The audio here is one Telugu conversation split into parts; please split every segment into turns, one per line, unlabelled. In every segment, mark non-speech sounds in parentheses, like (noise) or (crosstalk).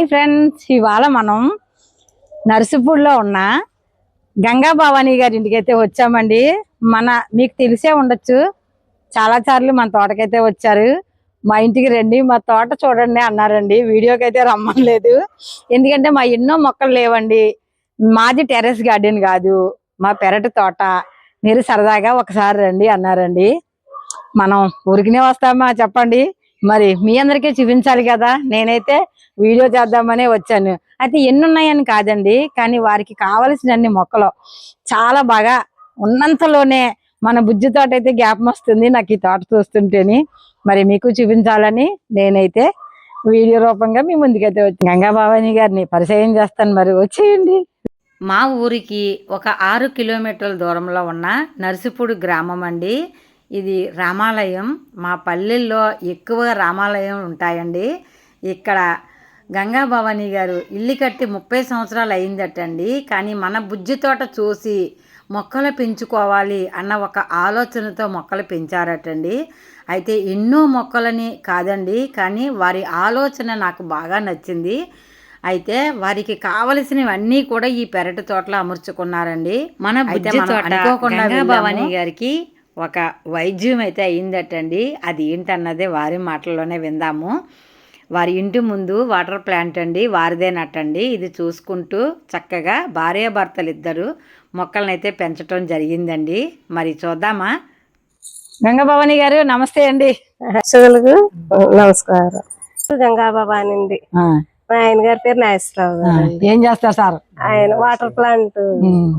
హాయ్ ఫ్రెండ్స్ ఇవాళ మనం నర్సిపూడిలో ఉన్న గంగా భవానీ గారి ఇంటికి అయితే వచ్చామండి. మన మీకు తెలిసే ఉండొచ్చు చాలా సార్లు మన తోటకైతే వచ్చారు. మా ఇంటికి రండి మా తోట చూడండి అన్నారండి. వీడియోకి అయితే రమ్మలేదు ఎందుకంటే మా ఎన్నో మొక్కలు లేవండి. మాది టెర్రస్ గార్డెన్ కాదు మా పెరటి తోట. మీరు సరదాగా ఒకసారి రండి అన్నారండి. మనం ఊరికినే వస్తామా చెప్పండి. మరి మీ అందరికీ చూపించాలి కదా? నేనైతే వీడియో చేద్దామనే వచ్చాను. అయితే ఎన్ని ఉన్నాయని కాదండి కానీ వారికి కావలసిన అన్ని మొక్కలు చాలా బాగా ఉన్నంతలోనే మన బుజ్జి తోట అయితే జ్ఞాపం వస్తుంది నాకు ఈ తోట చూస్తుంటేని. మరి మీకు చూపించాలని నేనైతే వీడియో రూపంగా మీ ముందుకైతే వచ్చి గంగా గారిని పరిచయం చేస్తాను. మరి వచ్చేయండి. మా ఊరికి ఒక ఆరు కిలోమీటర్ల దూరంలో ఉన్న నర్సిపూడి గ్రామం అండి. ఇది రామాలయం. మా పల్లెల్లో ఎక్కువగా రామాలయం ఉంటాయండి. ఇక్కడ గంగా భవానీ గారు ఇల్లు కట్టి ముప్పై సంవత్సరాలు అయిందటండి. కానీ మన బుజ్జి తోట చూసి మొక్కలు పెంచుకోవాలి అన్న ఒక ఆలోచనతో మొక్కలు పెంచారటండి. అయితే ఎన్నో మొక్కలని కాదండి కానీ వారి ఆలోచన నాకు బాగా నచ్చింది. అయితే వారికి కావలసినవన్నీ కూడా ఈ పెరటి తోటలో అమర్చుకున్నారండి. మన బుజ్జి తోట అనుకోకుండా భవానీ గారికి ఒక వైద్యం అయితే అయిందటండి అది ఏంటన్నదే వారి మాటల్లోనే విందాము. వారి ఇంటి ముందు వాటర్ ప్లాంట్ అండి వారిదేనట్టండి ఇది చూసుకుంటూ చక్కగా భార్యాభర్తలు ఇద్దరు మొక్కలను అయితే పెంచడం జరిగిందండి. మరి చూద్దామా? గంగభవాని గారు నమస్తే అండి.
నమస్కారం. గంగాబాబా అనింది మా ఆయన గారి పేరు నాగేశ్వరరావు గారు
ఏం చేస్తారు సార్?
ఆయన వాటర్ ప్లాంట్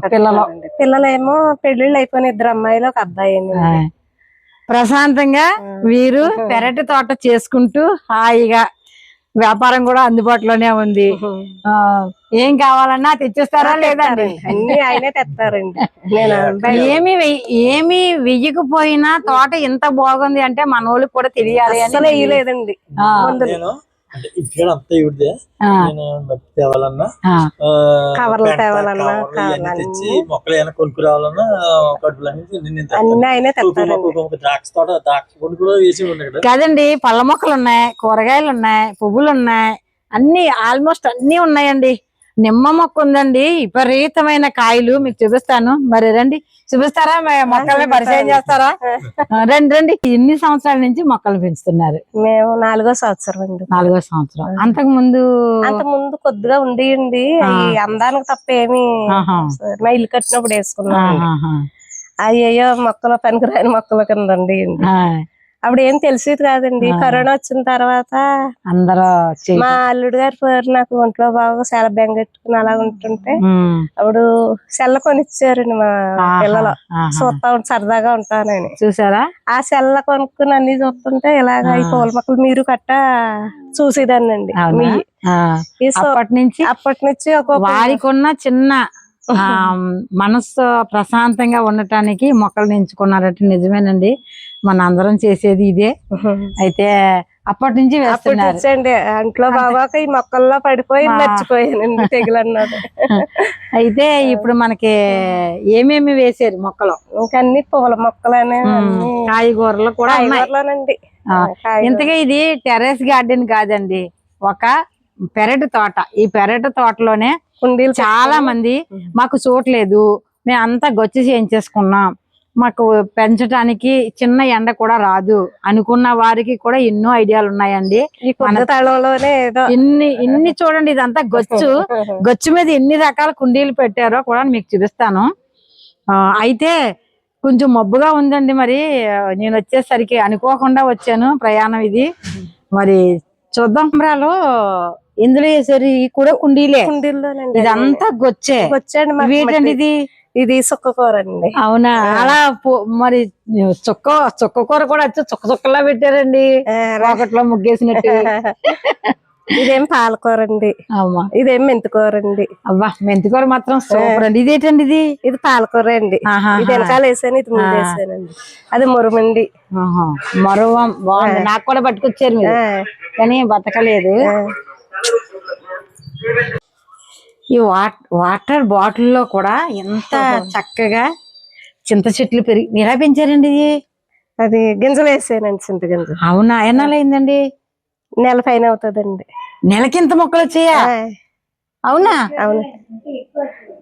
పిల్లలు.
పిల్లలేమో పెళ్ళిళ్ళు అయిపోయిన ఇద్దరు అమ్మాయిలు ఒక అబ్బాయి
ప్రశాంతంగా వీరు (laughs) పెరటి తోట చేసుకుంటూ హాయిగా వ్యాపారం కూడా అందుబాటులోనే ఉంది. (laughs) ఆ ఏం కావాలన్నా తెచ్చిస్తారా లేదండి?
అన్ని ఆయనే తెస్తారండి.
ఏమి వెయ్యి- ఏమి వెయ్యకపోయినా తోట ఎంత బాగుంది అంటే మన వాళ్ళకి కూడా తెలియాలి
అసలు వేయలేదండి
అంటే ఇక్కడ అంతా ఇవిడిదే.
ఆ,
నేను మట్టి తేవాలన్నా
కవర్లు తేవాలన్నా,
తెచ్చి మొక్కలు ఏమైనా కొనుక్కు రావాలన్నా కడుపులో ద్రాక్ష తోట ద్రాక్ష పండు కూడా వేసి
కదండి పళ్ళ మొక్కలు ఉన్నాయి కూరగాయలు ఉన్నాయి పువ్వులు ఉన్నాయి అన్ని ఆల్మోస్ట్ అన్ని ఉన్నాయండి. నిమ్మ మొక్క ఉందండి. విపరీతమైన కాయలు మీకు చూపిస్తాను. మరి రండి. చూపిస్తారా? మొక్కల్ని పరిచయం చేస్తారా? రండి రండి. ఎన్ని సంవత్సరాల నుంచి మొక్కలు పెంచుతున్నారు?
మేము నాలుగో సంవత్సరం అండి.
నాలుగో సంవత్సరం. అంతకు ముందు
అంత ముందు కొద్దిగా ఉండేయండి అందానికి తప్ప ఏమి మా ఇల్లు కట్టినప్పుడు వేసుకున్నాం
ఆహాహా.
అయ్యయ్యో మొక్కలు పనికిరాని మొక్కలు కింద ఉండేయండి అప్పుడు ఏం తెలిసేది కాదండి. కరోనా వచ్చిన తర్వాత
అందరూ
మా అల్లుడు గారి పేరు నాకు ఒంట్లో బాగా చాలా బెంగెట్టుకుని అలా ఉంటుంటే అప్పుడు సెల్ల కొనిచ్చారండి మా పిల్లలు. చూస్తా సరదాగా ఉంటానని.
చూసారా?
ఆ సెల్ల కొనుక్కుని అన్ని చూస్తుంటే ఇలాగ ఈ. పూల మొక్కలు మీరు కట్ట ఈ సో-
అప్పటి నుంచి
అప్పటి నుంచి ఒక్కొక్క
వారికి ఉన్న చిన్న (laughs) ఆ, మనస్సు ప్రశాంతంగా ఉండటానికి మొక్కలు ఎంచుకున్నారట నిజమేనండి. మన అందరం చేసేది ఇదే. అయితే అప్పటి నుంచి వేస్తున్నారు.
అంట్లో ఈ మొక్కల్లో పడిపోయి. మర్చిపోయానండి తెగులన్నది. (laughs)
అయితే ఇప్పుడు మనకి ఏమేమి వేసారు మొక్కలు?
ఇంకా అన్ని పూల మొక్కలనే
కాయగూరలు కూడా
కాయగూరలోనండి.
ఇంతగా ఇది టెర్రస్ గార్డెన్ కాదండి ఒక పెరటి తోట. ఈ పెరటి తోటలోనే
కుండీలు
చాలా మంది మాకు చూడలేదు మేము అంతా గొచ్చి చేయించేసుకున్నాం. మాకు పెంచడానికి చిన్న ఎండ కూడా రాదు అనుకున్న వారికి కూడా ఎన్నో ఐడియాలు ఉన్నాయండి. ఇన్ని ఇన్ని చూడండి ఇదంతా గొచ్చు. (laughs) గొచ్చు మీద ఎన్ని రకాల కుండీలు పెట్టారో కూడా మీకు చూపిస్తాను. అయితే కొంచెం మబ్బుగా ఉందండి మరి. నేను వచ్చేసరికి అనుకోకుండా వచ్చాను ప్రయాణం ఇది. మరి చూద్దాం. కెమెరాలో ఇందులో వేసారు ఇవి కూడా కుండీలే. ఇదంతా గొచ్చే. వీటండి
మట్టి.
ఇది
ఇది సుక్కకూర అండి
అవునా అలా మరి చుక్క చుక్క కూర కూడా వచ్చి చుక్క చుక్కలా పెట్టారండి. ఒకటిలో ముగ్గేసినట్టు. (laughs)
ఇదేం పాలకూర అండి
అమ్మా.
ఇదేం మెంతికూర అండి
అబ్బా మెంతికూర మాత్రం సూపర్ అండి. ఇదేంటండి ఇది?
ఇది పాలకూర అండి ఇది వెనకాల వేసాను ఇది ముందు వేసానండి అది మురుమండి.
మరువం. బాగుంది. నాకు కూడా పట్టుకొచ్చారు మీరు. కానీ బతకలేదు. ఈ వాట్ వాటర్ బాటిల్లో కూడా ఎంత చక్కగా చింత చెట్లు పెరిగి మీరు పెంచారండి ఇది?
అది గింజలు వేసానండి చింత గింజలు.
అవునా? ఎన్నాళ్ళు అయిందండి?
నెల పైన అవుతుందండి.
నెలకింత మొక్కలు వచ్చాయా? అవునా?
అవును.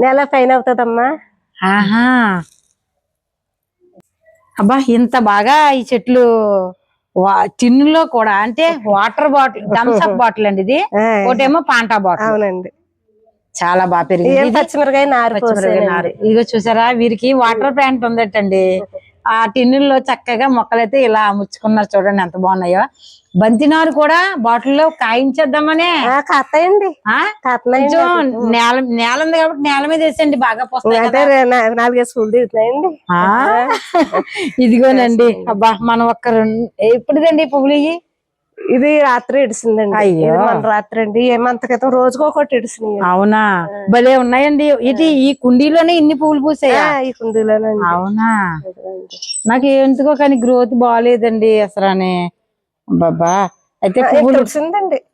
నెల పైన అవుతుందమ్మా.
ఆహా. అబ్బా ఇంత బాగా ఈ చెట్లు టిన్నులో కూడా అంటే (laughs) water bottle Thums Up bottle అండి ఇది. ఒకటేమో పాంటా బాటిల్.
అవునండి.
చాలా బాగా పెరిగింది.
పచ్చిమిరకాయ నారు
ఇదిగో చూసారా వీరికి వాటర్ ప్లాంట్ ఉందటండి. ఆ టిన్నుల్లో చక్కగా మొక్కలైతే ఇలా అముచ్చుకున్నారు చూడండి ఎంత బాగున్నాయో. బంతి నారు కూడా బాటిల్లో కాయించేద్దామనే.
కాస్తాయండి.
కొంచెం నేల నేల ఉంది కాబట్టి నేల మీద వేసండి బాగా పోస్తాయి
అంటే
కదా.
రే- నా- నాలుగైదు స్కూల్ దిగుతున్నాయండి
ఆ? ఇదిగోనండి అబ్బా మనం ఒక్క రెండు ఎప్పుడుదండి పువ్వులు?
ఇది రాత్రి ఇడిసిందండి. మన రాత్రి అండి. ఏమంత క్రితం రోజుకో ఒకటి ఇడిసినాయి
అవునా? భలే ఉన్నాయండి. ఇది ఈ కుండీలోనే ఇన్ని పువ్వులు పూసాయా?
ఈ కుండీలోనండి.
అవునా? నాకు ఎందుకో కానీ గ్రోత్ బాగాలేదండి అసలు బాబా అయితే పువ్వులు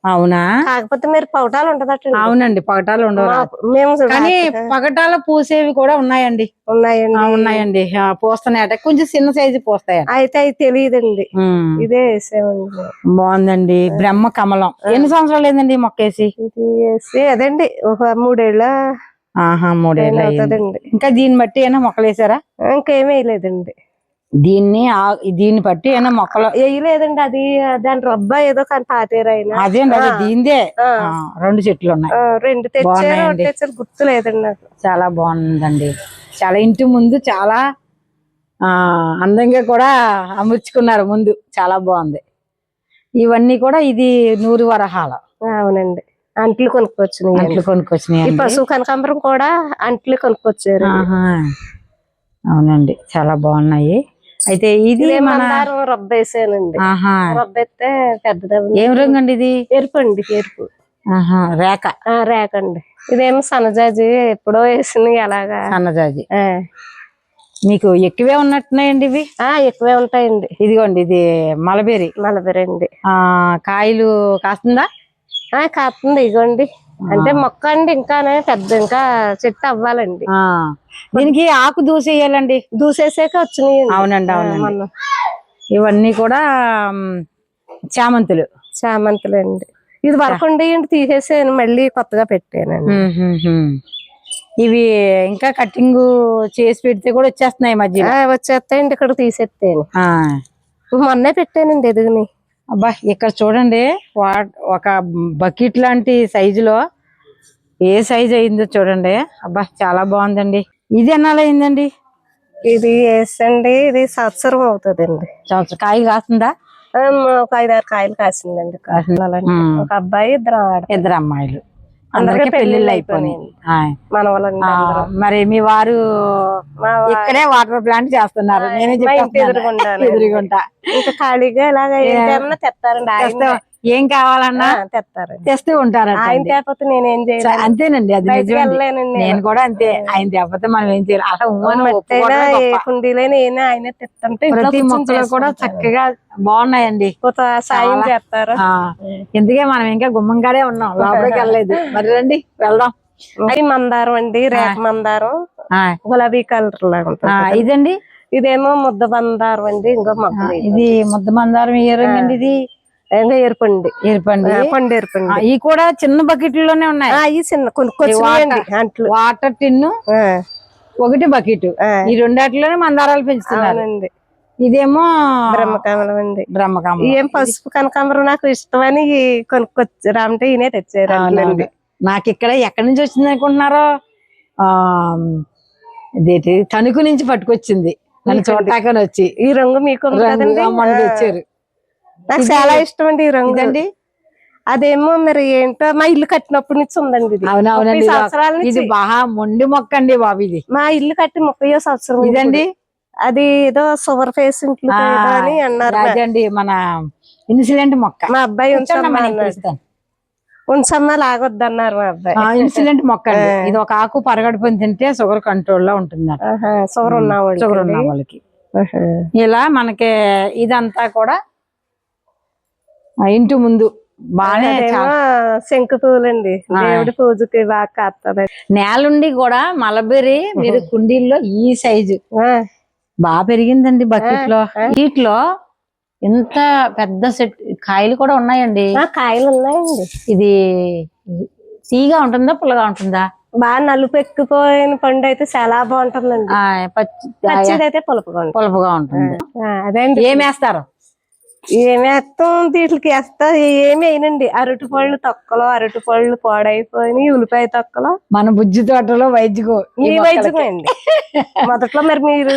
అవునా?
కాకపోతే మీరు పౌటాలు ఉంటదటండి
అవునండి పగటాలు ఉండవు
మేము
కానీ పగటాలు పూసేవి కూడా ఉన్నాయండి.
ఉన్నాయండి.
ఉన్నాయండి. పూస్తున్నాయట. కొంచెం చిన్న సైజు పూస్తాయట.
అయితే అవి తెలియదండి. ఇదే
బాగుందండి. బ్రహ్మ కమలం. ఎన్ని సంవత్సరాలు ఏందండి ఈ మొక్క వేసి?
ఇది వేసి అదండి ఒక మూడేళ్ళ
ఆహా మూడేళ్ళు ఇంకా దీన్ని బట్టి ఏమైనా మొక్కలు వేసారా?
ఇంకేమీ వేయలేదండి.
దీన్ని ఆ- దీన్ని బట్టి ఏమైనా మొక్కలు
వేయలేదండి అది దాని రబ్బ ఏదో కానీ పాతేరు అయినా
అదే దీందే. రెండు చెట్లు ఉన్నాయి.
రెండు తెచ్చారు గుర్తు లేదండి నాకు.
చాలా బాగుందండి. చాలా ఇంటి ముందు చాలా ఆ అందంగా కూడా అమర్చుకున్నారు ముందు. చాలా బాగుంది. ఇవన్నీ కూడా ఇది నూరు వరహాల.
అవునండి. అంట్లు కొనుక్కొచ్చినాయి
అంట్లు కొనుక్కొచ్చినాయి
పశువు కనకాంబరం కూడా అంట్లు కొనుక్కొచ్చారు.
అవునండి చాలా బాగున్నాయి. అయితే ఇది
ఇదే
మన
మందారం రబ్బ వేసానండి
ఆహా.
రబ్బ అయితే పెద్దది
ఏం రంగు అండి ఇది?
ఎరుపు అండి ఎరుపు.
రేఖ.
ఆ, రేకండి ఇదేమో సన్నజాజి ఎప్పుడో వేసింది ఎలాగా.
సన్నజాజి. మీకు ఎక్కువే ఉన్నట్టున్నాయండి ఇవి?
ఆ, ఎక్కువే ఉంటాయండి.
ఇదిగోండి ఇది మలబేరి.
రెండు
ఆ కాయలు కాస్తుందా?
ఆ, కాస్తుంది ఇగోండి అంటే మొక్క అండి ఇంకానే పెద్ద ఇంకా చెట్టు అవ్వాలండి.
దీనికి ఆకు దూసేయాలండి
దూసేసాక వచ్చినాయి.
అవునండి అవునండి. ఇవన్నీ కూడా చామంతులు
చామంతులు. అండి ఇది వరకు ఉండేయండి తీసేసాను మళ్ళీ కొత్తగా పెట్టానండి.
ఇవి ఇంకా కటింగ్ చేసి పెడితే కూడా వచ్చేస్తున్నాయి
ఆ, వచ్చేస్తాయండి ఇక్కడ తీసేస్తాను. మొన్నే పెట్టానండి ఎదుగుని.
అబ్బా ఇక్కడ చూడండి వా- ఒక బకెట్ లాంటి సైజులో ఏ సైజ్ అయిందో చూడండి. అబ్బా చాలా బాగుందండి. ఇది ఎన్నాళ్ళు అయిందండి?
ఇది వేసండి ఇది సంవత్సరం అవుతుందండి.
సంవత్సరం. కాయలు కాస్తుందా?
ఒక ఐదారు కాయలు కాసిందండి. కాసిందండి
మ్.
ఒక అబ్బాయి ఇద్దరు
ఇద్దరు అమ్మాయిలు.
అందరికీ పెళ్ళిళ్ళు
అయిపోయినాయి. మరి మీ వారు ఇక్కడే వాటర్ ప్లాంట్ చేస్తున్నారు నేనే.
ఎదురుగుండానే. (laughs)
ఎదురుగుంటా
ఇంకా ఖాళీగా ఇలాగ తెస్తారండి
ఏం కావాలన్నా
తెస్తారండి
తెస్తూ ఉంటారంట
ఆయన. తేకపోతే నేనేం
చ-
చేయలేదు
అంతేనండి అది నేను. కూడా అంతే. ఆయన తేకపోతే మనం ఏం చేయాలి? అలా
ఏ. కుండీలైనా ఏనా ఆయన తెస్తుంటే
ప్రతి మొక్కలు కూడా. చక్కగా బాగున్నాయండి.
కొంత సాయం చేస్తారు.
ఎందుకే మనం ఇంకా గుమ్మంగానే ఉన్నాం. లోపలికి వెళ్ళలేదు. మరి రండి వెళ్దాం.
అది మందారం అండి రేఖ మందారం. గులాబీ కలర్ లాగా ఉంటుంది
ఇదండి?
ఇదేమో ముద్ద మందారం అండి ఇంకో మొక్క
ఇది ముద్ద మందారం ఏ రంగు అండి ఇది?
ఇంకా ఎరుపండి
ఎరుపండి
ఆ, పండు
ఆ,
ఎరుపండి
ఇవి కూడా చిన్న ఉన్నాయి.
చిన్న కొనుక్కొచ్చినాయండి అంట్లు.
వాటర్ టిన్ను
ఆ,
ఒకటి బకెట్. ఈ రెండాటిలోనే మందారాలు పెంచుతున్నారు.
అవునండి.
ఇదేమో
బ్రహ్మకమలం అండి.
బ్రహ్మకమలం.
ఏం పసుపు కనకాంబరం నాకు ఇష్టమని కొనుక్కొచ్చారు అంటే ఈయనే తెచ్చారు
అవునవును.
అంట్లండి.
నాకు ఇక్కడ ఎక్కడి నుంచి వచ్చింది అనుకుంటున్నారో ఆ తణుకు నుంచి పట్టుకొచ్చింది. నన్ను చూడటాకని వచ్చి.
ఈ రంగు మీకు
తెచ్చారు
నాకు చాలా ఇష్టం అండి ఈ రంగు.
ఇదండి?
అదేమో మరి ఏంటో మా ఇల్లు కట్టినప్పటి నుంచి ఉందండి ఇది.
అవునవునండి
ముప్పై సంవత్సరాల
ఇది
నుంచి.
బాగా మొండి మొక్క అండి బాబు ఇది.
మా ఇల్లు కట్టి ముప్పై సంవత్సరం
ఇదండి.
అది ఏదో షుగర్ ఫేస్ అని అన్నారు
అదండి మన ఇన్సులెంట్ మొక్క.
మా అబ్బాయి ఉంచమ్మా అన్నాడు. ఉంచమ్మా లాగొద్దన్నారు మా అబ్బాయి.
ఆ, ఇన్సులెంట్ మొక్క అండి. ఇది ఒక ఆకు పరగడుపుని తింటే షుగర్ కంట్రోల్లో ఉంటుంది
షుగర్
షుగర్ ఉన్న వాళ్ళకి. ఇలా మనకి ఇదంతా కూడా ఇంటి ముందు బాగానే
అదేమో శంకు పూలండి దేవుడి పూజకి బాగా కాస్తుంది
నేలుండి కూడా మలబెరి మీరు కుండీల్లో ఈ సైజు. బాగా పెరిగిందండి బకెట్లో వీటిలో ఇంత పెద్ద సెట్ కాయలు కూడా ఉన్నాయండి.
కాయలు ఉన్నాయండి.
ఇది తీగా ఉంటుందా పుల్లగా ఉంటుందా?
బాగా నలుపు ఎక్కిపోయిన పండు అయితే చాలా బాగుంటుందండి పచ్చిది అయితే పులుపుగా ఉంటుంది.
పులపుగా ఉంటుంది.
ఆ, అదేండి.
ఏం వేస్తారు
ఏమి వేస్తాం వీటికి వేస్తా ఏమి వేయనండి. అరటి పళ్ళు తొక్కలు అరటి పళ్ళు పాడైపోయినాయి ఉల్లిపాయ తొక్కలు.
మన బుజ్జి తోటలో వైద్యకు
మీ వైద్యం అండి. మొదట్లో మరి మీరు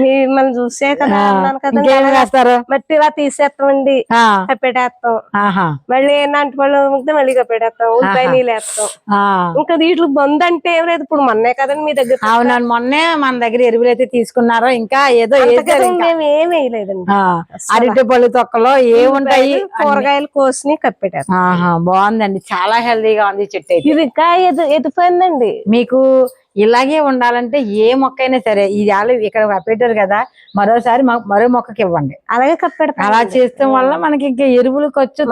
మిమ్మల్ని చూసే కదా అన్నాను మట్టి ఇలా తీసేస్తామండి.
ఆ,
కప్పెట్టేస్తాం. మళ్ళీ ఏంటంటే పళ్ళు ముగ్గుతే మళ్ళీ కప్పెట్టేస్తాం. ఉల్లిపాయ నీళ్ళు వేస్తాం. ఇంకా వీటికి బంద్ అంటే ఏం లేదు. ఇప్పుడు మొన్నే కదండి మీ దగ్గర
అవునండి. మొన్నే మన దగ్గర ఎరువులు అయితే తీసుకున్నారో ఇంకా ఏదో వేసారు
అంతకన్నా
ఇంకా.
మేము ఏం వేయలేదండి.
అరటి పళ్ళు తొక్కలో ఏముంటాయి
కూరగాయలు కోసి కప్పెట్టేస్తాం
ఆహా బాగుందండి. చాలా హెల్దీగా ఉంది చెట్టు
ఇది ఇంకా ఎదు ఎదిపోయిందండి.
మీకు ఇలాగే ఉండాలంటే ఏ మొక్క అయినా సరే ఇది ఆలు ఇక్కడ పెట్టారు కదా మరోసారి మరో మొక్కకి ఇవ్వండి.
అలాగే కప్పెడతాం
అలా చేస్తాం వల్ల మనకి ఇంకా ఎరువులు ఖర్చు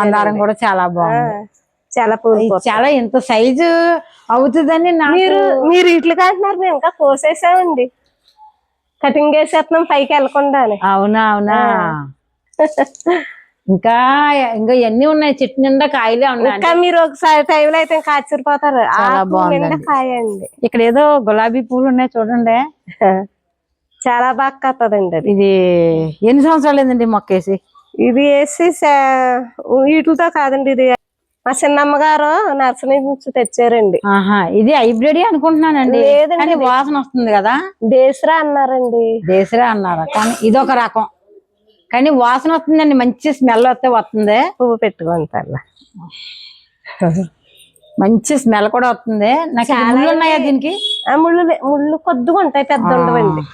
మందారం కూడా చాలా బాగుంది.
చాలా
చాలా ఇంత సైజు అవుతుందని
మీరు మీరు ఇట్లుగా అంటున్నారు మేము ఇంకా కోసేసామండి. కటింగ్ వేసేస్తున్నాం పైకి వెళ్ళకుండా.
అవునా అవునా? ఇంకా ఇంకా ఎన్ని ఉన్నాయి? చెట్టు నిండా కాయలే ఉన్నాయి.
ఇంకా మీరు ఒకసారి టైంలో అయితే ఇంకా ఆశ్చర్యపోతారు కాయ అండి.
ఇక్కడ ఏదో గులాబీ పూలు ఉన్నాయి చూడండి.
చాలా బాగా అది.
ఇది ఎన్ని సంవత్సరాలు ఏందండి మొక్కేసి
ఇది వేసి వీటితో కాదండి ఇది మా చిన్నమ్మగారు నర్సరీ నుంచి తెచ్చారండి.
ఆహా ఇది హైబ్రిడ్ అనుకుంటున్నానండి.
లేదండి
వాసన వస్తుంది కదా.
దేశరా అన్నారండి.
దేశరే అన్నారు? కానీ ఇది ఒక రకం. కానీ వాసన వస్తుందండి మంచి స్మెల్ వస్తే వస్తుంది.
పువ్వు పెట్టుకుంటారు
మంచి స్మెల్ కూడా వస్తుంది. నాకు ముళ్ళు ఉన్నాయా దీనికి?
ఆ ముళ్ళు ముళ్ళు కొద్దిగా ఉంటాయి పెద్ద ఉండవండి.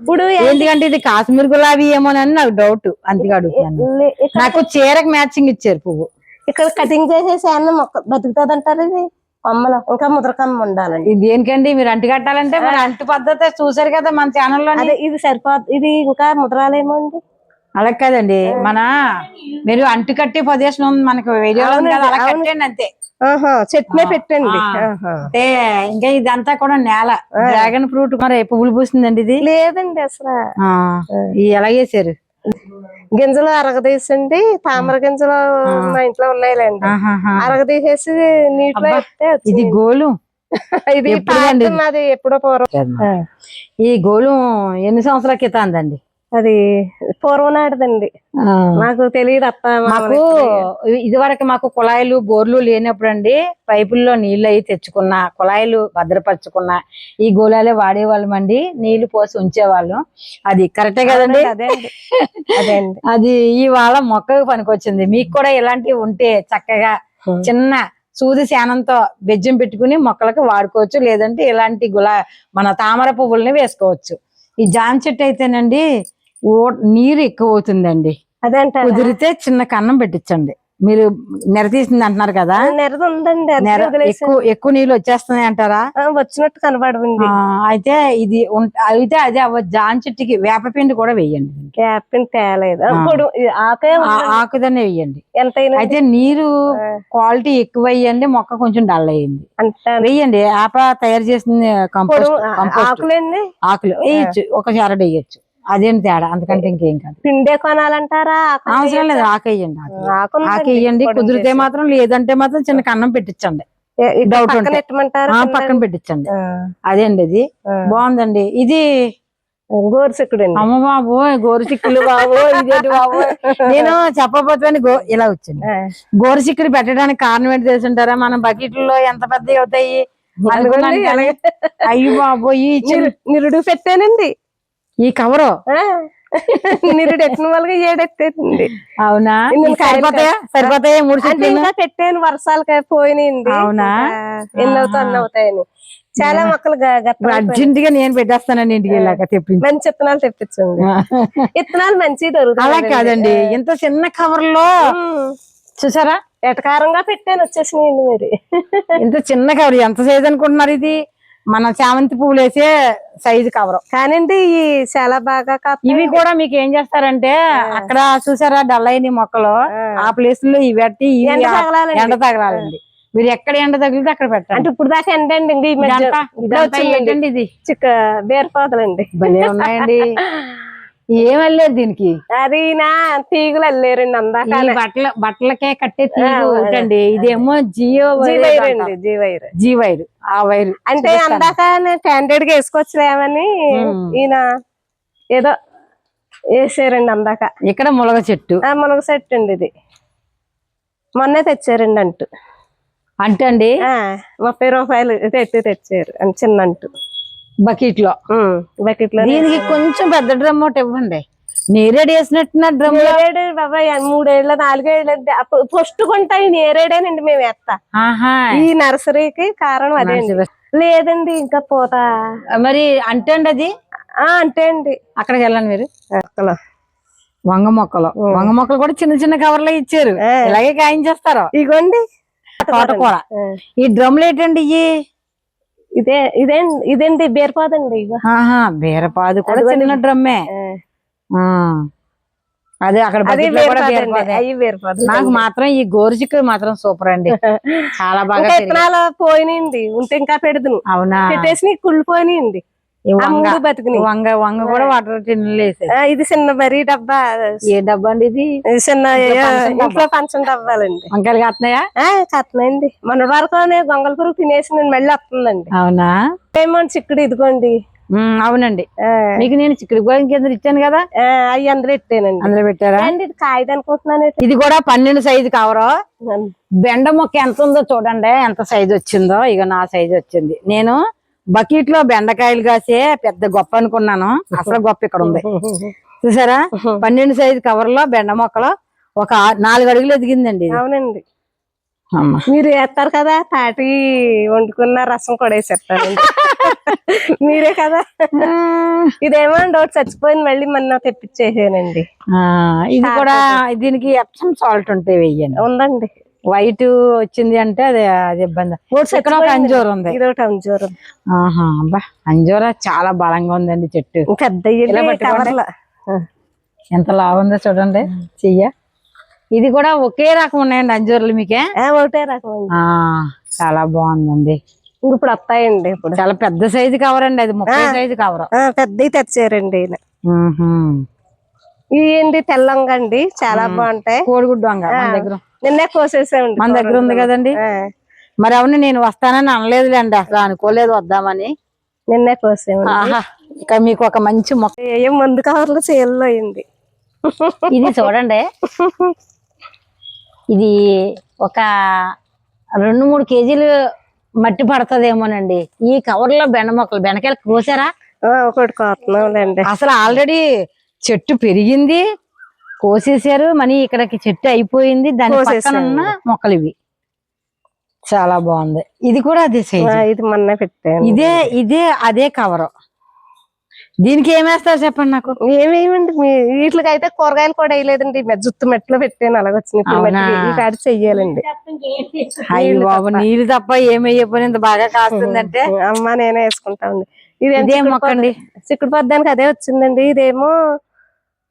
ఇప్పుడు
ఎందుకంటే ఇది కాశ్మీర్ గులాబీ ఏమోనని నాకు డౌట్ అందుకే
ఇక్కడ
నాకు చీరకు మ్యాచింగ్ ఇచ్చారు పువ్వు.
ఇక్కడ కటింగ్ చేసేసి అన్న మొక్క బతుకుతుంది అంటారు ఇది? కొమ్మలు ఇంకా ముద్రకమ్మ ఉండాలండి.
ఇది దేనికండి? మీరు అంటు కట్టాలంటే మరి అంటు పద్ధతి చూసారు కదా మన ఛానల్లో
అదే ఇది సరిపోదు ఇది ఇంకా ముద్రాలేమో అండి.
అలా కాదండి. మన మీరు అంటు కట్టే పొజిషన్ ఉంది మనకి వీడియోలో ఉంది కదా అలా కట్టండి అంతే.
ఆహా చెట్టునే పెట్టండి.
అంటే ఇంకా ఇదంతా కూడా నేల. డ్రాగన్ ఫ్రూట్ మరి పువ్వులు పూస్తుందండి ఇది?
లేదండి అసలు.
ఎలా చేశారు?
గింజలు అరగదీసండి తామర గింజలు మా ఇంట్లో ఉన్నాయిలేండి. అరగదీసేసి నీటిలో
ఇది. గోలు. (laughs)
ఇది ఎప్పుడో పూర్వం.
ఈ గోలు ఎన్ని సంవత్సరాల క్రితం అందండి?
అది పూర్వం నాటిదండి నాకు తెలియదు అత్త
మాకు ఇది వరకు మాకు కుళాయిలు బోర్లు లేనప్పుడు అండి పైపుల్లో నీళ్ళు అయి తెచ్చుకున్న కుళాయిలు భద్రపరచుకున్న ఈ గోళాలే వాడేవాళ్ళం అండి నీళ్ళు పోసి ఉంచేవాళ్ళం. అది కరెక్టే కదండి?
అదే అండి. అదే (laughs)
ఇవాళ మొక్కకు పనికొచ్చింది. మీకు కూడా ఇలాంటివి ఉంటే చక్కగా చిన్న సూది శానంతో బెజ్జం పెట్టుకుని మొక్కలకు వాడుకోవచ్చు. లేదంటే ఇలాంటి గులా మన తామర పువ్వుల్ని వేసుకోవచ్చు. ఈ జామ చెట్టు అయితేనండి నీరు ఎక్కువ అవుతుందండి కుదిరితే చిన్న కన్నం పెట్టించండి. మీరు నెర తీసింది అంటున్నారు కదా. ఎక్కువ ఎక్కువ నీళ్ళు వచ్చేస్తున్నాయి అంటారా?
వచ్చినట్టు కనబడవండి.
అయితే ఇది అయితే అదే జాన్ చెట్టుకి వేపపిండి కూడా వేయండి.
క్యాపిన్ తేలేదు.
ఆకుదనే వేయండి. అయితే నీరు క్వాలిటీ ఎక్కువ అయ్యండి మొక్క కొంచెం డల్ అయ్యింది వేయండి. ఆప తయారు చేసిన కంపోస్ట్ ఆకులు. వేయచ్చు. ఒక చారడు వేయచ్చు. అదేం తేడా? అంతకంటే ఇంకేం కాదు.
పిండే కొనాలంటారా?
అవసరం లేదు ఆకు వేయండి ఆకు.
ఆకు ఉందండి.
ఆకు వేయండి కుదిరితే మాత్రం లేదంటే మాత్రం చిన్న కన్నం పెట్టించండి. డౌట్
పక్కన
ఉంటే. పక్కన పెట్టించండి. అదేండి ఇది. బాగుందండి. ఇది
గోరుచిక్కుడు అండి
అమ్మ బాబు గోరు చిక్కులు బాబు ఇదేంటి బాబు నేను చెప్పబోతుని గో ఇలా వచ్చింది.
ఆ.
గోరు చిక్కులు పెట్టడానికి కారణం ఏంటి తెలుసుంటారా? మన బకెట్లో ఎంత పెద్దవి అవుతాయి? అయ్యో బాబు
నిరుడు పెట్టానండి.
ఈ కవరు?
ఆ. నిరుడు ఎట్టిన వాళ్ళకి ఏడెట్టేదండి
అవునా? సరిపోతాయా? సరిపోతాయా? మూడు
ఇంకా పెట్టాను వర్షాలకి పోయినాయండి
అవునా?
ఎన్ని అవుతాయి అన్ని అవుతాయని. చాలా మొక్కలు.
అర్జెంట్గా నేను పెట్టేస్తానండి ఇంటికి వెళ్ళాక తెప్పించి.
మంచి విత్తనాలు తెప్పించండి. విత్తనాలు మంచి దొరుకుతాయి
అలా కాదండి. ఇంత చిన్న కవర్లో చూసారా?
ఎటకారంగా పెట్టాను వచ్చేసినాయండి మరి.
ఇంత చిన్న కవర్. ఎంత సైజ్ అనుకుంటున్నారు ఇది? మన చామంతి పువ్వులు వేసే సైజు కవర్
కానండి ఈ చాలా బాగా.
ఇవి కూడా మీకు ఏం చేస్తారంటే అక్కడ చూసారా డల్ అయిన మొక్కలు? ఆ. ప్లేస్లో ఇవి పెట్టి
ఎండ తగలాలండి.
ఎండ తగలాలండి. మీరు ఎక్కడ ఎండ తగిలితే అక్కడ పెట్టండి.
అంటే ఇప్పుడు దాకా వచ్చిందండి.
ఏంటండి ఇది?
చిక్క బేరపాతలండి.
భలే ఉన్నాయండి. (laughs) ఏం వెళ్ళలేదు దీనికి.
అది నా తీగలు అల్లేరండి అందాక
బట్టల బట్టలకే కట్టే తీగు ఒకటండి ఇదేమో జియో వైర్.
అండి జీవైర్.
జీ వైర్ ఆ వైర్.
అంటే అందాక క్యాండిడేట్గా వేసుకోవచ్చులేమని
ఉమ్.
ఈయన ఏదో వేసారండి అందాక.
ఇక్కడ ములగ చెట్టు.
మునగ సెట్ అండి ఇది. మొన్నే తెచ్చారండి అంటు.
అంటే అండి
ఆ, ముప్పై రూపాయలు తెచ్చి తెచ్చారు. చిన్న అంటు. బకెట్లో బకెట్లో
దీనికి కొంచెం పెద్ద డ్రమ్ ఒకటి ఇవ్వండి. నేరేడు వేసినట్టున్న డ్రమ్
నేరేడు బాబాయ్ మూడేళ్ళ నాలుగేళ్ళ అప్పుడు ఫస్ట్ కొంటాయి నేరేడేనండి మేము వేస్తా ఈ నర్సరీకి కారణం అదేండి లేదండి ఇంకా పోతా.
మరి అంటే అండి అది?
ఆ అంటే అండి.
అక్కడికి వెళ్ళండి మీరు. వంగ మొక్కలు. వంగ మొక్కలు కూడా చిన్న చిన్న కవర్లో ఇచ్చారు. ఇలాగే కాయించేస్తారు.
ఇగోండి.
తోటకూర. ఈ డ్రమ్లు ఏంటండి ఇవి
ఇదే ఇదే ఇదేంటి బేర్పోదండి
బీరపాదు కూడా. చిన్న డ్రమ్మే. అదే అక్కడ నాకు మాత్రం ఈ గోరుచిక్కుడు మాత్రం సూపర్ అండి. (laughs) చాలా బాగా
పోయినాయండి. ఉంటే ఇంకా పెడదును.
అవునా?
పెట్టేసి కుళ్ళిపోయినాయండి.
వంగ. వంగ వంగ కూడా వాటర్ టిన్నులు
ఇది చిన్న బరీ డబ్బా.
ఏ డబ్బా అండి ఇది?
చిన్న
ఇంట్లో పంచం
డబ్బాలండి.
వంకాయలు కాస్తున్నాయా
ఆ కత్తనండి మన వరకు గొంగల పురుగు తినేసి నేను మళ్ళీ వస్తుందండి
అవునా?
ఏమో చిక్కుడు ఇదిగోండి.
అవునండి. మీకు నేను చిక్కుడు కింద ఇచ్చాను కదా?
అవి అందులో ఎట్టానండి
అందులో పెట్టారా?
అండి ఇది కాయదు అనుకుంటున్నాను
ఇది కూడా పన్నెండు సైజు కవరు. బెండ మొక్క ఎంత ఉందో చూడండి. ఎంత సైజు వచ్చిందో. ఇక నా సైజు వచ్చింది. నేను బకెట్లో బెండకాయలు కాసే పెద్ద గొప్ప అనుకున్నాను. అసలు గొప్ప ఇక్కడ ఉంది. చూసారా? (laughs) పన్నెండు సైజు కవర్లో బెండ మొక్కలు ఒక నాలుగు అడుగులు ఎదిగిందండి
అవునండి. మీరు వేస్తారు కదా తాటి వండుకున్న రసం కూడా వేసేస్తానండి (laughs) మీరే కదా. ఇదేమో ఒకటి చచ్చిపోయింది మళ్ళీ మొన్న తెప్పించేసానండి.
ఇది కూడా దీనికి ఎప్సమ్ సాల్ట్ ఉంటే వెయ్యండి
ఉందండి.
వైట్ వచ్చింది అంటే అది అది ఇబ్బంది. ఇక్కడ ఒక అంజూరు ఉంది.
ఇది ఒకటి అంజూరం.
ఆహా అబ్బా అంజూర చాలా బలంగా ఉందండి చెట్టు.
పెద్ద
ఎంత లావు ఉందో చూడండి. చెయ్య. ఇది కూడా ఒకే రకం ఉన్నాయండి అంజూర్లు మీకే?
ఒకటే రకం
చాలా బాగుందండి.
ఇప్పుడు వస్తాయండి ఇప్పుడు.
చాలా పెద్ద సైజు కవర్ అండి అది ముప్పై సైజు కవర్.
ఆ, పెద్దవి తెచ్చారండి ఇవి తెల్లంగా అండి? చాలా బాగుంటాయి.
కోడిగుడ్డు దగ్గర.
నిన్నే కోసేసామండి
మన దగ్గర ఉంది కదండి. మరి అవును నేను వస్తానని అనలేదులేండి అసలు అనుకోలేదు వద్దామని.
నిన్నే కోసామండి
ఇక మీకు ఒక మంచి మొక్క
ఏ మందు కవర్లు సేల్లో అయింది.
ఇది చూడండి. ఇది ఒక రెండు మూడు కేజీలు మట్టి పడుతుందేమోనండి. ఈ కవర్లో బెండ మొక్కలు బెండకాయలు కోసారా?
ఒకటి కోతున్నాంలేండి
అసలు ఆల్రెడీ చెట్టు పెరిగింది. కోసేసారు మనీ ఇక్కడికి చెట్టు అయిపోయింది. దాని పక్కన. ఉన్న మొక్కలు ఇవి. చాలా బాగుంది. ఇది కూడా అదే సైజు
ఇది మొన్న పెట్టాను.
ఇదే ఇదే అదే కవర్ దీనికి ఏమేస్తారు చెప్పండి నాకు?
ఏమేమండి? వీటికి అయితే కూరగాయలు కూడా వేయలేదండి. జుత్తు మెట్లో పెట్టాను. ఈ కాడి చెయ్యాలండి.
అయ్యి బాబు నీళ్ళు తప్ప ఏమయ్యపోయి ఇంత బాగా కాస్తుందంటే.
అమ్మ నేనే వేసుకుంటాండి ఇది
ఇదే మొక్కండి?
చిక్కుడు పద్దానికి అదే వచ్చిందండి. ఇదేమో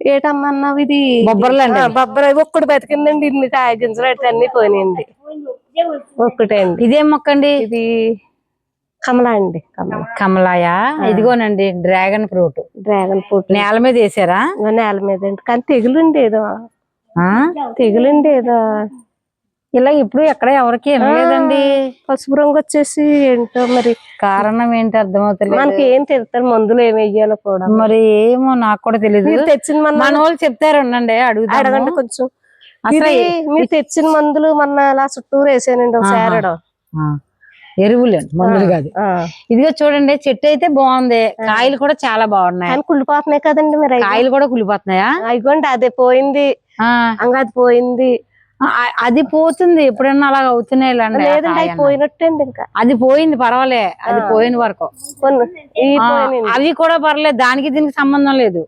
ఏటమ్మా అన్నావు ఇది
బొబ్బర్లండి
ఆ, బొబ్బర ఒక్కడు బతికిందండి. ఇన్ని కాయ గింజలు అయితే అన్ని పోయినాయండి. ఒక్కటే అండి
ఇదే మొక్కండి?
ఇది కమలా అండి కమల.
కమలాయ? ఇదిగోనండి డ్రాగన్ ఫ్రూట్.
Dragon fruit.
నేల మీద వేసారా?
నేల మీద అండి. కానీ తెగులుండి ఏదో.
ఆ?
తెగులుండి ఏదో.
ఇలా ఇప్పుడు ఎక్కడ ఎవరికి లేదండి
పసుపు రంగు వచ్చేసి ఏంటో మరి
కారణం ఏంటి అర్థమవుతలేదు.
మనకి ఏం తెలుస్తారు మందులు ఏమి వెయ్యాలో కూడా.
మరి ఏమో నాకు కూడా తెలియదు
తెచ్చిన మన
వాళ్ళు చెప్తారు ఉండండి అడుగుదాము.
అడగండి కొంచెం.
అసలు
మీరు తెచ్చిన మందులు మొన్న అలా చుట్టూరు వేసానండి ఒక సేరడం
ఆ, ఎరువులు మందులు కాదు. ఇదిగో చూడండి చెట్టు అయితే బాగుంది. కాయలు కూడా చాలా బాగున్నాయి.
కుళ్ళిపోతున్నాయి కదండి మరి.
కాయలు కూడా కులిపోతున్నాయా
అదిగోండి అదే పోయింది. అంగ అది పోయింది.
అది పోతుంది. ఎప్పుడన్నా అలా అవుతున్నాయి అన్న.
పోయినట్టండి ఇంకా.
అది పోయింది పర్వాలే. అది పోయిన వరకు. అవి కూడా పర్లేదు దానికి దీనికి సంబంధం లేదు.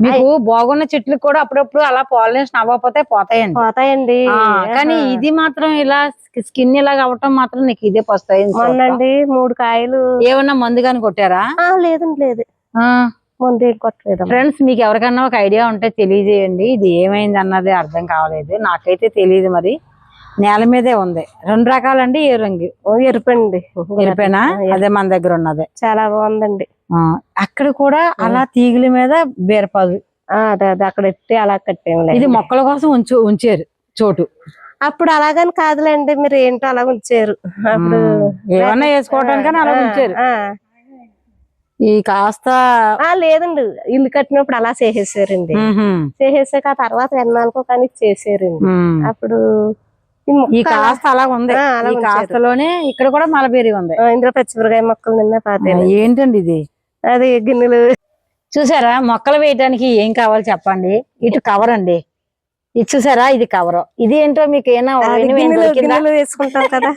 మీకు బాగున్న చెట్లు కూడా అప్పుడప్పుడు అలా పాలినేషన్ అవ్వకపోతే పోతాయండి.
పోతాయండి.
కానీ ఇది మాత్రం ఇలా స్కిన్ ఇలా అవ్వటం మాత్రం నీకు ఇదే పోస్తాయి
మూడు కాయలు.
ఏమన్నా మందు కానీ కొట్టారా?
లేదండి లేదు. ముందు ఏం కొట్టలేదు
ఫ్రెండ్స్ మీకు ఎవరికన్నా ఒక ఐడియా ఉంటే తెలియజేయండి. ఇది ఏమైంది అన్నది అర్థం కావలేదు నాకైతే తెలియదు మరి. నేల మీదే ఉంది. రెండు రకాలండి ఏ రంగు
ఎరుపండి.
ఎరిపోయినా అదే మన దగ్గర ఉన్నది.
చాలా బాగుందండి.
అక్కడ కూడా అలా తీగల మీద బీరపాదు.
ఆ, అదే అదే అక్కడ ఎట్టి అలా కట్టేమి
ఇది మొక్కల కోసం ఉంచు ఉంచారు చోటు.
అప్పుడు అలాగని కాదులేండి మీరు ఏంటో అలా ఉంచారు. అప్పుడు
ఏమన్నా వేసుకోవటానికని అలా ఉంచారు. ఈ కాస్త
ఆ, లేదండి. ఇల్లు కట్టినప్పుడు అలా చేసేసారండి. చేసేసాక ఆ తర్వాత ఎన్నాళ్ళకో కానీ చేసారండి. అప్పుడు ఈ
కాస్త అలా ఉంది. ఈ. కాస్తలోనే ఇక్కడ కూడా మలబేరి ఉంది.
ఇందులో పచ్చిమిరకాయ మొక్కలు నిన్న పాతే
ఆ, ఏంటండి ఇది?
అది గిన్నెలు.
చూసారా? మొక్కలు వేయడానికి ఏం కావాలి చెప్పండి. ఇటు కవర్ అండి. ఇది చూసారా? ఇది కవర్ ఇది ఏంటో మీకు ఏమైనా
గిన్నెలు వేసుకుంటాం కదా.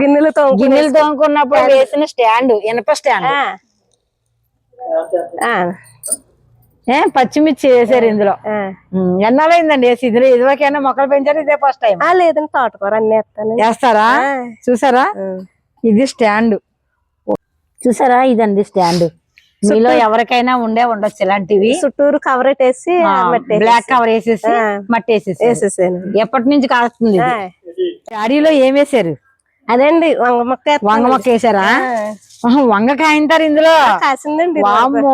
గిన్నెలు
గిన్నెలు తోముకున్నప్పుడు వేసిన స్టాండ్ ఇనప స్టాండ్. ఏ పచ్చిమిర్చి వేసారు ఇందులో. ఎన్నాళ్ళైందండి వేసి? ఇందులో ఇదివరకైనా మొక్కలు పెంచారు? ఇదే ఫస్ట్ టైం
లేదండి తోటకూర అన్ని వేస్తాను.
వేస్తారా? చూసారా? ఇది స్టాండ్. చూసారా? ఇదండి స్టాండ్. మీలో ఎవరికైనా ఉండే ఉండొచ్చు ఇలాంటివి.
చుట్టూరు కవర్ వేసి
బ్లాక్ కవర్ వేసేసి. మట్టి వేసేసి ఎప్పటి నుంచి కాస్తుంది? డాడీలో ఏం వేసారు?
అదేండి వంగ మొక్క.
వంగ మొక్క వేసారా వంగ కాయంతారు ఇందులో?
కాసిందండి.
వామ్మో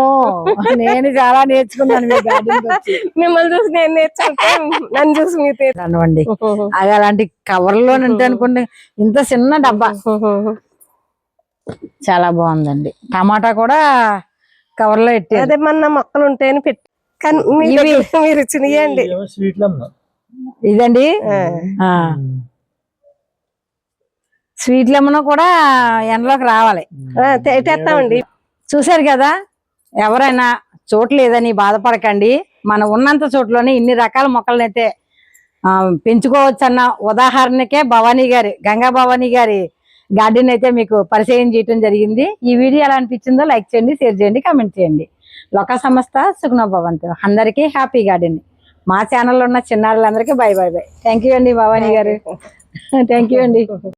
నేను చాలా నేర్చుకున్నాను.
మిమ్మల్ని చూసి నేను నేర్చుకుంటే నన్ను చూసి మీరు
అనండి అది అలాంటి కవర్లో ఉంటే అనుకోండి ఇంత చిన్న డబ్బా. చాలా బాగుందండి. టమాటా కూడా కవర్లో పెట్టారు
అదే మన మొక్కలు ఉంటాయని పెట్టి కానీ మీరు చినియండి
ఏమో స్వీట్లు అమ్మా
ఇదండి? ఆ. స్వీట్ లెమన్ కూడా ఎండలోకి రావాలి.
తెస్తామండి
చూశారు కదా ఎవరైనా చోటు లేదని బాధపడకండి. మనం ఉన్నంత చోట్లోనే ఇన్ని రకాల మొక్కలనైతే పెంచుకోవచ్చు అన్న ఉదాహరణకే భవానీ గారి గంగా భవానీ గారి గార్డెన్ అయితే మీకు పరిచయం చేయడం జరిగింది. ఈ వీడియో ఎలా అనిపించిందో లైక్ చేయండి షేర్ చేయండి కామెంట్ చేయండి. లోక సంస్థ సుగుణ భవంతు. అందరికీ హ్యాపీ గార్డెన్ మా ఛానల్లో ఉన్న చిన్నారులందరికీ bye bye bye. Thank you అండి భవానీ గారు. థ్యాంక్ యూ అండి.